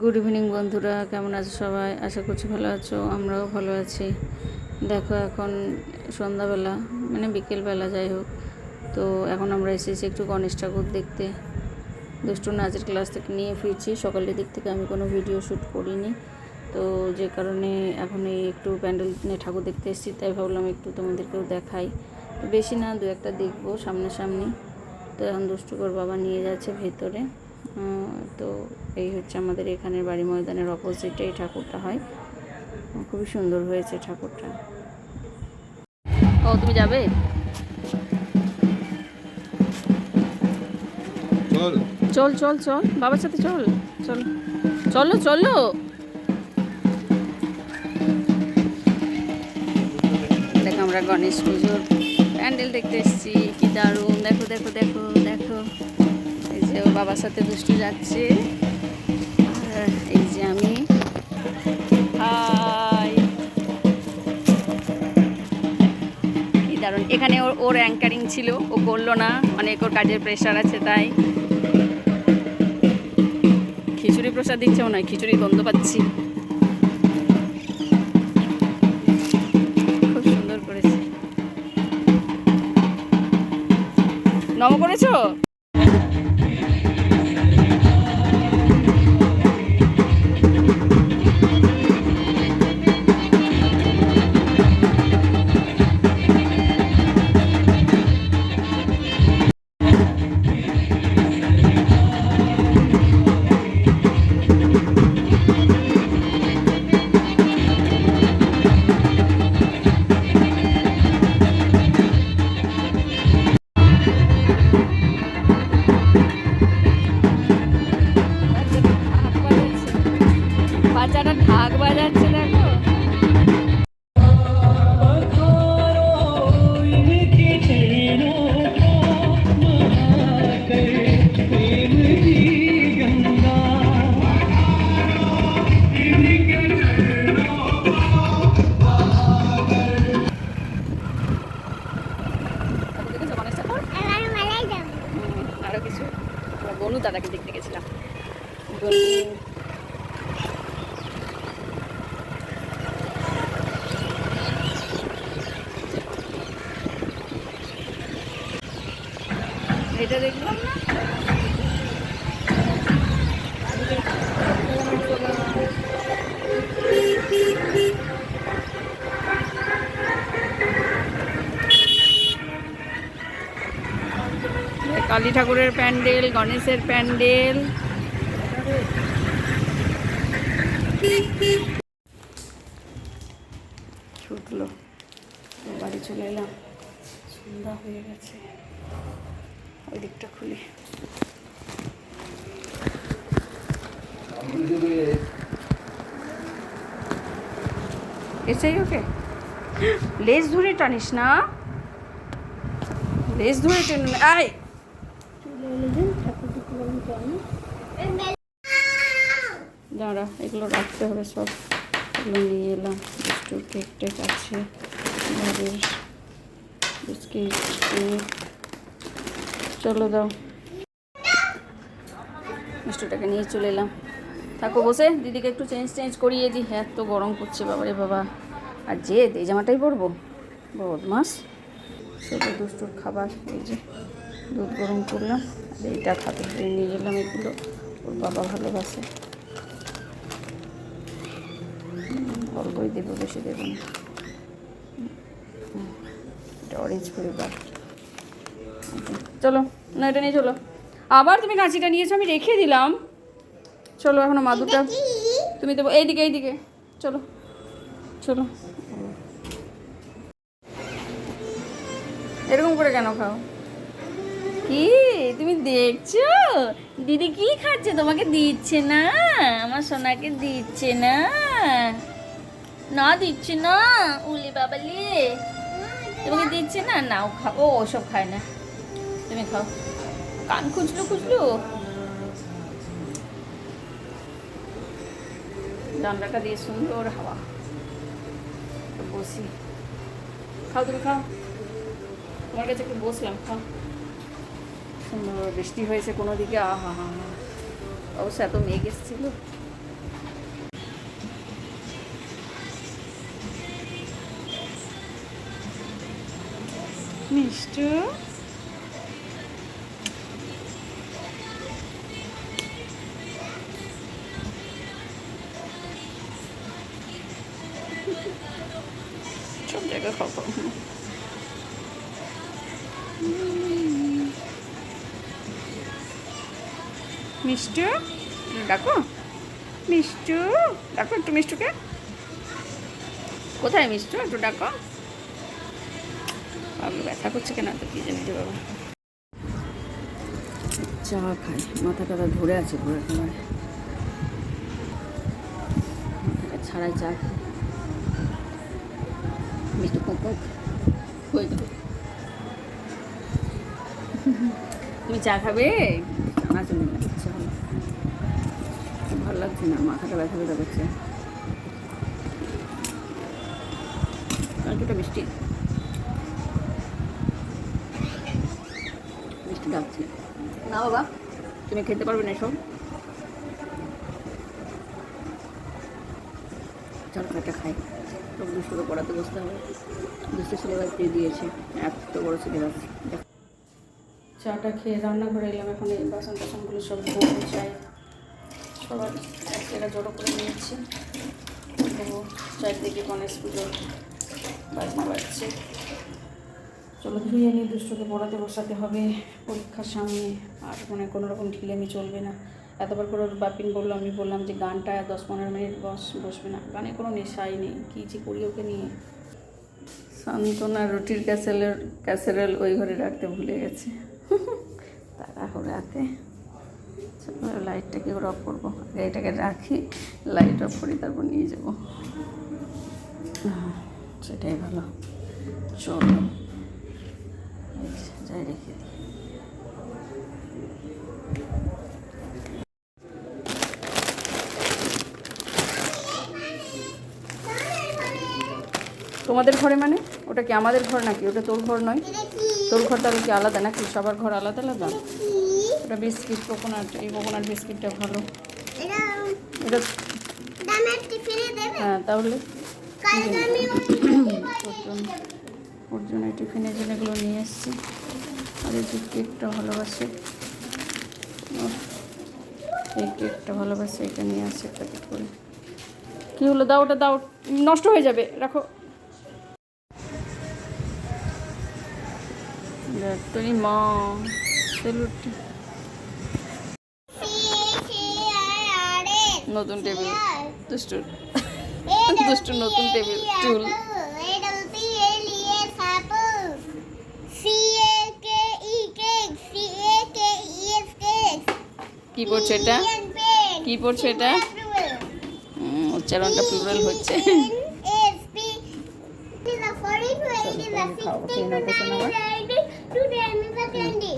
Good evening বন্ধুরা। কেমন আছো সবাই? আশা করছি ভালো আছো, আমরাও ভালো আছি। দেখো, এখন সন্ধ্যাবেলা মানে বিকেলবেলা, যাই হোক। তো এখন আমরা এসেছি একটু গণেশ ঠাকুর দেখতে। দুষ্টু নাচের ক্লাস থেকে নিয়ে ফিরছি। সকালের দিক থেকে আমি কোনো ভিডিও শ্যুট করিনি। তো যে কারণে এখন এই একটু প্যান্ডেল নিয়ে ঠাকুর দেখতে এসেছি, তাই ভাবলাম একটু তোমাদেরকেও দেখাই। বেশি না, দু একটা দেখব সামনাসামনি। তো এখন দুষ্টুকর বাবা নিয়ে যাচ্ছে ভেতরে। তো এই হচ্ছে আমাদের এখানের বাড়ি ময়দানের অপোজিটে এই ঠাকুরটা হয়। খুবই সুন্দর হয়েছে ঠাকুরটা। ও তুমি যাবে? চল। চল চল চল। বাবার সাথে চল চল। চলো চলো। দেখ আমরা গণেশ পুজোর প্যান্ডেল দেখতে এসেছি। কি দারুণ। দেখো দেখো দেখো দেখো। ও বাবার সাথে দুষ্টু যাচ্ছে। এই যে আমি। দারুণ। এখানে ওর ওর অ্যাঙ্কারিং ছিল, ও করল না। অনেক ওর কাজের প্রেশার আছে, তাই। খিচুড়ি প্রসাদ দিচ্ছে ও নয় খিচুড়ি গন্ধ পাচ্ছি। এটা দেখলাম না? কালী ঠাকুরের প্যান্ডেল, গণেশের প্যান্ডেল। ছুটলো। বাড়ি চলে এলাম। সন্ধ্যা হয়ে গেছে। ওই দিকটা খুলি। এসেই ওকে? লেজ ধরে টানিস না। লেজ ধরে টেনে না। আয়। দাঁড়া, এগুলো রাখতে হবে সব। এগুলো নিয়ে এলাম। বিস্কুট কেক টেক আছে। Biscuit, cake. চলো দাও। মিষ্টিটাকে নিয়ে চলে এলাম। থাকো বসে, দিদিকে একটু চেঞ্জ চেঞ্জ করিয়ে দিই হ্যাঁ তো গরম করছে, বাবারে বাবা। আর যে এই জামাটাই পরবো। বদমাস। সেটা দুষ্টুর খাবার, এই যে দুধ গরম করলাম। আর এইটা খাতে নিয়ে গেলাম এগুলো। ওর বাবা ভালোবাসে। অল্পই দেবো, বেশি দেবো না। এটা অরেঞ্জ ফ্লেভার চলো না এটা নিয়ে চলো। আবার তুমি কাঁচিটা নিয়েছো আমি রেখে দিলাম। চলো এখনও মাদুরটা তুমি দেবো এইদিকে এইদিকে। চলো চলো। এরকম করে কেন খাও? কি? তুমি দেখছ? দিদি কি খাচ্ছে? তোমাকে দিচ্ছে না। আমার সোনাকে দিচ্ছে না। না দিচ্ছে না উলি বাবালি। তোমাকে দিচ্ছে না? নাও খাও। ও ওসব খায় না। তুমি খাও। কান খুঁজলো খুঁজলো। ডান্ডাটা দিয়ে সুন্দর হাওয়া। বসি। খাও তুমি, খাও। তোমার কাছে একটু বসলাম, খাও। সুন্দর বৃষ্টি হয়েছে কোনো দিকে, আহা, হা হা। অবশ্য এত মেঘ এসেছিল। মিষ্টি? মিষ্টু? ডাকো। মিষ্টু? ডাকো একটু মিষ্টুকে। কোথায় মিষ্টু? একটু ডাকো। বাবু ব্যথা করছে কেন তো কি জানি বাবা। চা খাই। মাথা টাথা ধরে আছে পুরো একেবারে। ছাড়াই চা খাই। মিষ্টু কোক কোক হয়ে যাবে তুমি চা খাবে? আমার জন্য ভালো লাগছে না, মাথাটা ব্যথা ব্যথা করছে। দুটো মিষ্টি। মিষ্টি ডাকছে না বাবা, তুমি খেতে পারবে না এসব। চল একটা খাই। সব দুশোকে পড়াতে বসতে হবে। দুশো সিলেবাস দিয়ে দিয়েছে? এত বড় সিলেবাস। চাটা খেয়ে রান্না করে এলাম, এখন এই বাসন টাসনগুলো সব ধোবো চাই। সবার এক জায়গায় জড়ো করে নিয়েছি। দেবো চারদিকে গণেশ পুজোর বাজনা বাজছে। চলো ধুয়ে নিয়ে দুষ্টকে পড়াতে বসাতে হবে। পরীক্ষার সামনে আর মানে কোনো রকম ঢিলেমি চলবে না। এতবার করে বাপিন বলল, আমি বললাম যে গানটা দশ পনেরো মিনিট বস, বসবে না। গানে কোনো নেশাই নেই, কী যে করি ওকে নিয়ে। সান্তনা রুটির ক্যাসেলের, ক্যাসেরল ওই ঘরে রাখতে ভুলে গেছে। তাড়াহুড়ো রাতে লাইটটাকে অফ করব। এটাকে রাখি, লাইট অফ করি তারপর নিয়ে যাব। সেটাই ভালো। চলো। যাই রেখে দিই তোমাদের ঘরে মানে? ওটা কি আমাদের ঘর নাকি? ওটা তোর ঘর নয়? তোর ঘর তাহলে কি আলাদা নাকি? সবার ঘর আলাদা আলাদা? ওটা বিস্কিট, কোকোনাট, এই কোকোনাট বিস্কিটটা ভালো। এটা হ্যাঁ তাহলে। ওর জন্য টিফিনের জন্য এগুলো নিয়ে এসেছি। আর এই কেকটা ভালোবাসে। এই কেকটা ভালোবাসে, এটা নিয়ে আসছে এক প্যাকেট করে। কী হলো? দাও, ওটা দাও। নষ্ট হয়ে যাবে। রাখো। দেখ মা সেলুট নতুন টেবিল দুষ্টুর দুষ্টু নতুন টেবিল টুল কি পড়ছে এটা? কি পড়ছে এটা? উচ্চারণটা প্লুরাল হচ্ছে। Today I'm going to candy.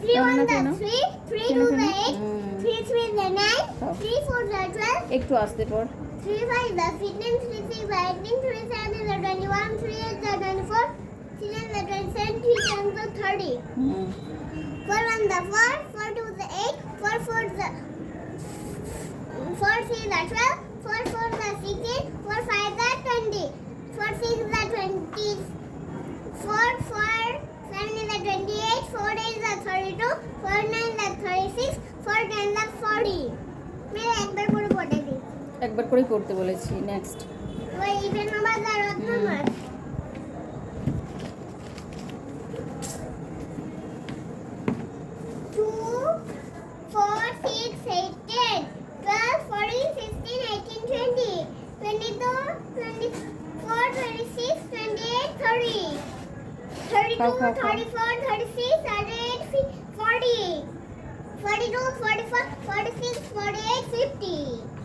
3 1 the 3, 3 2 the 8, 3 3 the 9, 3 4 the 12, একটু আসতে পড় 3 5 the 15, 3 6 the 18, 3 7 the 21, 3 8 the 24, 3 9 the 27, 3 10 the 30. Hmm. 4 1 the 4, 4 2 the 8, 4 4 the 4 3 the 12, 4 4 the 16, 4 5 the 20. twenty-two, twenty-four, twenty-six, twenty-eight, thirty, thirty-two, Cow, cow, cow. thirty-four, thirty-six, thirty-eight, fi- forty, forty-two, forty-four, forty-six, forty-eight, fifty. এটা একবার করে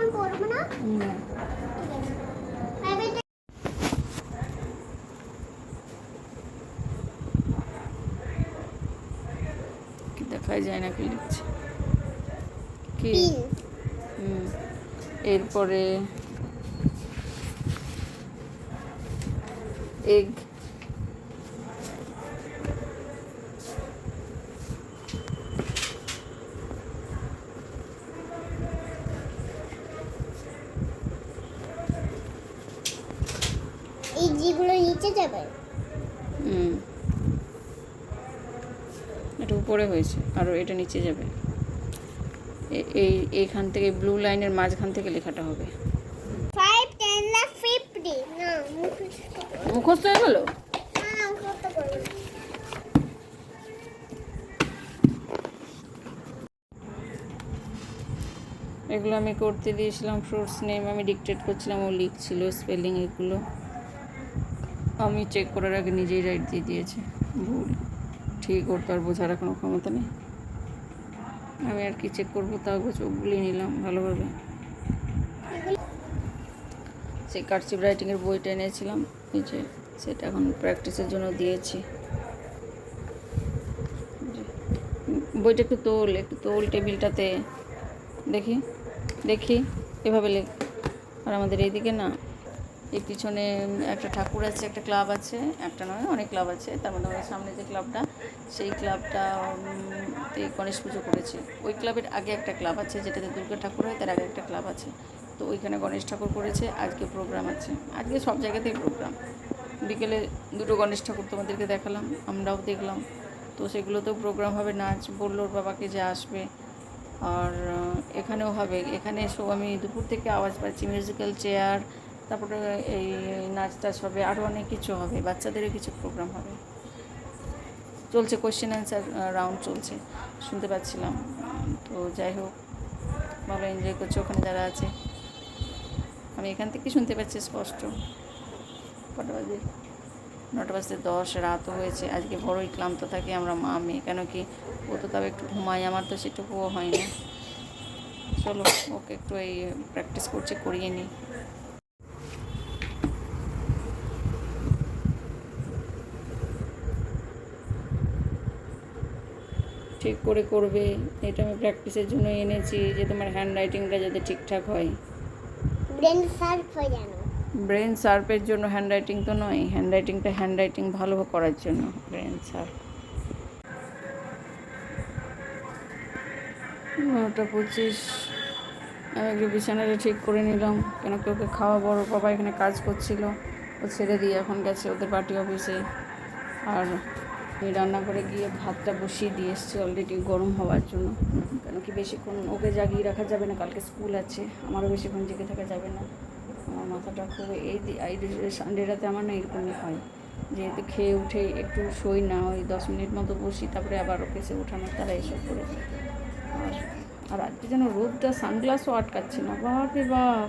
এখন না? দেখাই যায় না কি লিখছে? কি? এরপরে এগ। এই যেগুলো নিচে যাবে। হুম। এটা উপরে হয়েছে আরও এটা নিচে যাবে। এই এইখান থেকে ব্লু লাইনের মাঝখান থেকে লেখাটা হবে। মুখস্থ। হয়ে গেলো। এগুলো আমি করতে দিয়েছিলাম ফ্রুটস নেম আমি ডিকটেট করছিলাম ও লিখছিল স্পেলিং এগুলো। আমি চেক করার আগে নিজেই রাইট দিয়ে দিয়েছে। ভুল। ঠিক ওর তো আর বোঝার কোনো ক্ষমতা নেই। আমি আর কি চেক করব তাও চোখ বুলিয়ে নিলাম ভালোভাবে। সেই কার্সিভ রাইটিংয়ের বইটা এনেছিলাম। এই যে সেটা এখন প্র্যাকটিসের জন্য দিয়েছি। বইটা একটু তোল একটু তোল টেবিলটাতে দেখি দেখি, এভাবে লেখ। আর আমাদের এইদিকে না এই পিছনে একটা ঠাকুর আছে, একটা ক্লাব আছে, একটা নয়, অনেক ক্লাব আছে। তার মধ্যে আমাদের সামনে যে ক্লাবটা, সেই ক্লাবটা গণেশ পুজো করেছে। ওই ক্লাবের আগে একটা ক্লাব আছে, যেটাতে দুর্গা ঠাকুর হয়, তার আগে একটা ক্লাব আছে। তো ওইখানে গণেশ ঠাকুর করেছে, আজকে প্রোগ্রাম আছে। আজকে সব জায়গাতেই প্রোগ্রাম। বিকেলে দুটো গণেশ ঠাকুর তোমাদেরকে দেখালাম, আমরাও দেখলাম। তো সেগুলোতেও প্রোগ্রাম হবে, নাচ, বলল বাবাকে যে আসবে। আর এখানেও হবে। এখানে সব আমি দুপুর থেকে আওয়াজ পাচ্ছি মিউজিক্যাল চেয়ার তারপরে এই নাচ টাচ হবে আরও অনেক কিছু হবে, বাচ্চাদেরও কিছু প্রোগ্রাম হবে। চলছে কোশ্চেন অ্যান্সার রাউন্ড চলছে, শুনতে পাচ্ছিলাম। তো যাই হোক, ভালো এনজয় করছে ওখানে যারা আছে। আমি এখান থেকে শুনতে পাচ্ছি স্পষ্ট। কটা বাজে? নটা বাজতে দশ, রাতও হয়েছে। আজকে বড়ই ক্লান্ত থাকি, আমরা মা, মেয়ে, কেন কি? ও তো তাও একটু ঘুমাই আমার তো সেটুকুও হয় না। চলো, ওকে একটু এই প্র্যাকটিস করছে, করিয়ে নিই। ঠিক করে করবে। এটা আমি প্র্যাকটিসের জন্য এনেছি যে তোমার হ্যান্ড রাইটিংটা যাতে ঠিকঠাক হয়। ব্রেন সার্ফ হয়ে ব্রেন শার্পের জন্য হ্যান্ড রাইটিং তো নয় হ্যান্ড রাইটিংটা হ্যান্ড রাইটিং ভালো করার জন্য ব্রেন শার্প নটা পঁচিশ। আমি একটু বিছানাটা ঠিক করে নিলাম কেন কি ওকে খাওয়া বড় বাবা এখানে কাজ করছিল। ও ছেড়ে দিয়ে এখন গেছে ওদের পার্টি অফিসে আর আমি রান্না করে গিয়ে ভাতটা বসিয়ে দিয়ে এসছি অলরেডি গরম হওয়ার জন্য। কেন কি বেশিক্ষণ ওকে জাগিয়ে রাখা যাবে না, কালকে স্কুল আছে, আমারও বেশিক্ষণ জেগে থাকা যাবে না। আমার মাথাটা খুব এই এই সানডেটাতে আমার না এরকমই হয়। যেহেতু খেয়ে উঠে একটু শোই না, ওই দশ মিনিট মতো বসি, তারপরে আবার ওকে সে ওঠানোর তারা এসব করে। আর আর আজকে যেন রোদটা সানগ্লাসও আটকাচ্ছে না বাপ রে বাপ!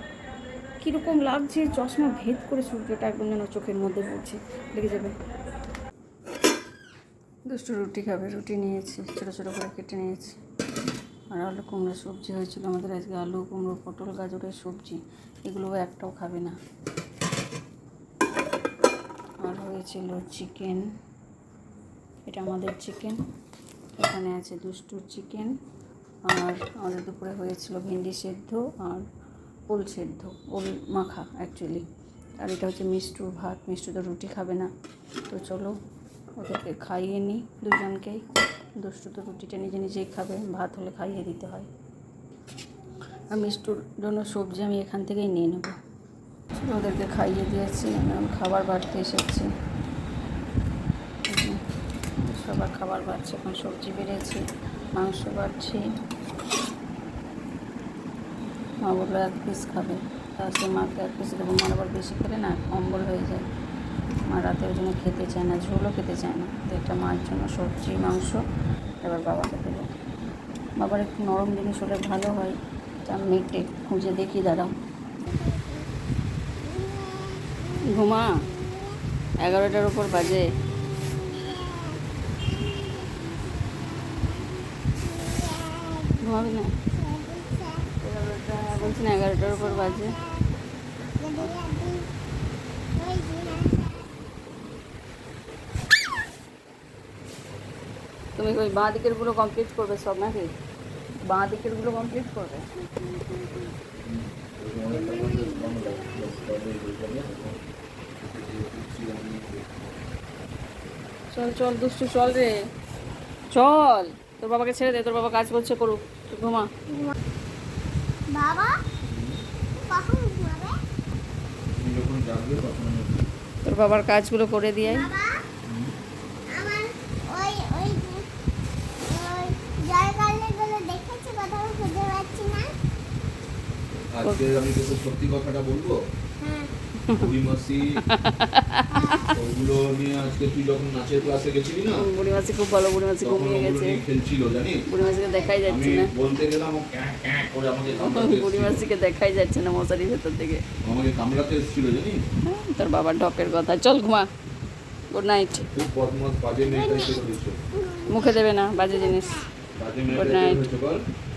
কীরকম লাগছে, চশমা ভেদ করে সূর্যটা একদম যেন চোখের মধ্যে পড়ছে। লেগে যাবে। দুষ্টু রুটি খাবে। রুটি নিয়েছি, ছোটো ছোটো করে কেটে নিয়েছি। আর আলু কুমড়ো সবজি হয়েছিল আমাদের আজকে। আলু, কুমড়ো, পটল, গাজরের সবজি এগুলো একটাও খাবে না। আর হয়েছিল চিকেন। এটা আমাদের চিকেন। এখানে আছে দুষ্টুর চিকেন। আর আমাদের দুপুরে হয়েছিল ভেন্ডি সেদ্ধ আর ওল সেদ্ধ, ওল মাখা অ্যাকচুয়ালি আর এটা হচ্ছে মিষ্টুর ভাত। মিষ্টু তো রুটি খাবে না। তো চলো ওদেরকে খাইয়ে নিই দুজনকেই। দুষ্টু তো রুটিটা নিজে নিজেই খাবে, ভাত হলে খাইয়ে দিতে হয়। আর মিষ্টুর জন্য সবজি আমি এখান থেকেই নিয়ে নেব। ওদেরকে খাইয়ে দিয়েছি খাবার বাড়তে এসেছি। সবার খাবার বাড়ছে, এখন সবজি বেড়েছে, মাংস বাড়ছে। মা বলল এক পিস খাবে। তা সে মাকে এক পিস দেবো মার আবার বেশি খেলে না অম্বল হয়ে যায়। মা রাতে ওই জন্য খেতে চায় না, ঝোলও খেতে চায় না। তো এটা মার জন্য সবজি, মাংস, এবার বাবাকে দেবো। বাবার একটু নরম জিনিস হলে ভালো হয় আমি একটু খুঁজে দেখি দাঁড়াও ঘুমা, এগারোটার উপর বাজে। ঘুমাবি না? বলছি না, এগারোটার উপর বাজে। তুমি ওই বাঁ দিকেরগুলো কমপ্লিট করবে সব নাকি? বাঁ দিকেরগুলো কমপ্লিট করবে? চল চল দুষ্টু চল রে। চল। তোর বাবাকে ছেড়ে দে তোর বাবা কাজ করছে করুক। তুই ঘুমা। বাবা? তোর বাবার কাজগুলো করে দিয়ে আয়। বাবা আমার ওই ওই ওই জয়কালীগুলো দেখেছি কোথাও খুঁজে পাচ্ছি না আজকে আমি তোকে সত্যি কথাটা বলব? ওগুলো নিয়ে আজকে তুই যখন নাচের ক্লাসে গেছিলি না খুব ভালো ঘুমিয়ে গেছে। খেলছিল মাসিকে দেখাই যাচ্ছে না। বলতে গেলাম ও ক্যাঁ ক্যাঁ করে আমাকে কামড়াতে বুড়ি দেখাই যাচ্ছে না মশারির ভেতর থেকে। আমাকে কামড়াতে এসেছিল জানিস? হ্যাঁ, তোর বাবার ঢপের কথা। চল ঘুমা। গুড নাইট খুব বদমাস বাজে মেয়েটাই মুখে দেবে না বাজে জিনিস। বাজে Good